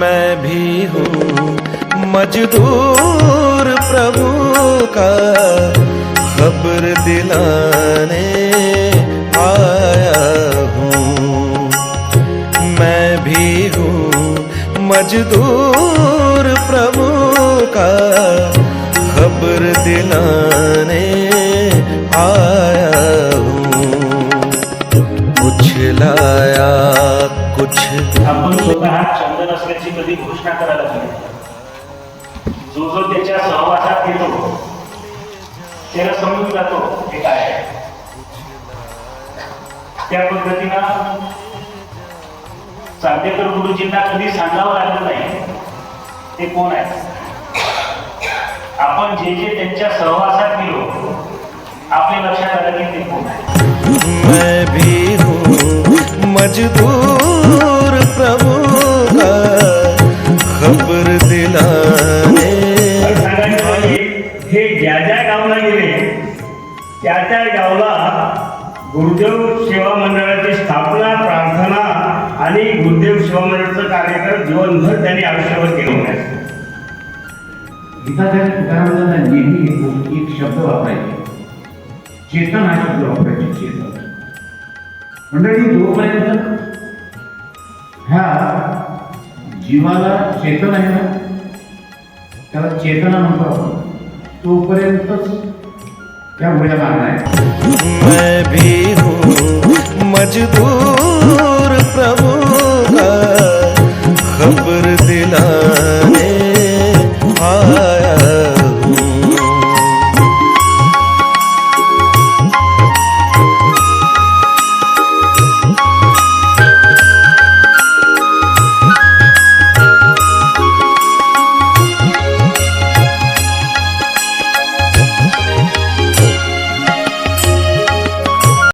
मैं भी हूँ। मजदूर प्रभु का खबर दिलाने आया हूँ। मैं भी हूँ। मजदूर प्रभु का खबर दिलाने आया कुछ आपण स्वतः चंदन असल्याची कधी घोषणा करायला पाहिजे. जो जो त्याच्या सहवासात येतो त्याला समजून जातो हे काय. त्या पद्धतीनं चांदेकर गुरुजींना कधी सांगावं लागलं नाही. ते कोण आहे? आपण जे जे त्यांच्या सहवासात गेलो आपल्या लक्षात आलं की ते कोण आहे. हूँ मजदूर हे ज्या ज्या गावला गेले त्या त्या गावला गुरुदेव सेवा मंडळाची स्थापना प्रार्थना आणि गुरुदेव सेवा मंडळाचं कार्यक्रम जीवनभर त्यांनी आयुष्यावर केलं आहे गीताच्या तुकारामांना नेहमी एक शब्द वापरायचे. चेतन हा शब्द वापरायचे चेतन. मंडळी जोपर्यंत ह्या जीवाला चेतन आहे ना त्याला चेतना म्हणतो आपण. तोपर्यंतच त्या उड्या मारणार मजदूर प्रभू खबर दिला